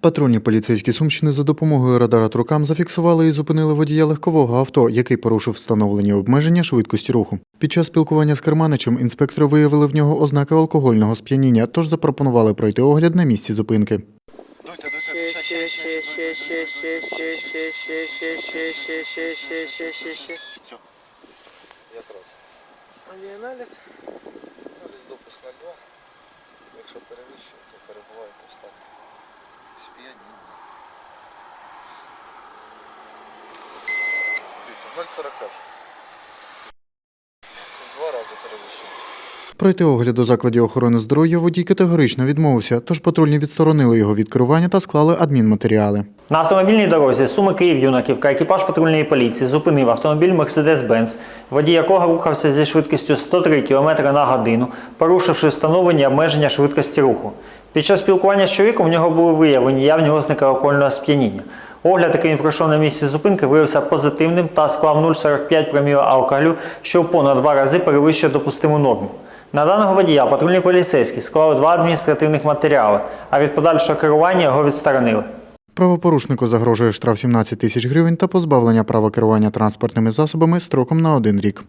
Патрульні поліцейські Сумщини за допомогою радара трукам зафіксували і зупинили водія легкового авто, який порушив встановлені обмеження швидкості руху. Під час спілкування з керманичем інспектори виявили в нього ознаки алкогольного сп'яніння, тож запропонували пройти огляд на місці зупинки. Аналіз допуска 2. Якщо перевищує, то перебуває в стані сп'яніння. Дивіться, 0,45. Два рази перевищує. Пройти огляд у закладі охорони здоров'я водій категорично відмовився, тож патрульні відсторонили його від керування та склали адмінматеріали. На автомобільній дорозі Суми Київ Юнаківка екіпаж патрульної поліції зупинив автомобіль Mercedes-Benz, водій якого рухався зі швидкістю 103 км на годину, порушивши встановлені обмеження швидкості руху. Під час спілкування з чоловіком в нього були виявлені явні ознаки алкогольного сп'яніння. Огляд, який він пройшов на місці зупинки, виявився позитивним та склав 0,45 проміла алкоголю, що в понад два рази перевищує допустиму норму. На даного водія патрульні поліцейські склали два адміністративних матеріали, а від подальшого керування його відсторонили. Правопорушнику загрожує штраф 17 тисяч гривень та позбавлення права керування транспортними засобами строком на один рік.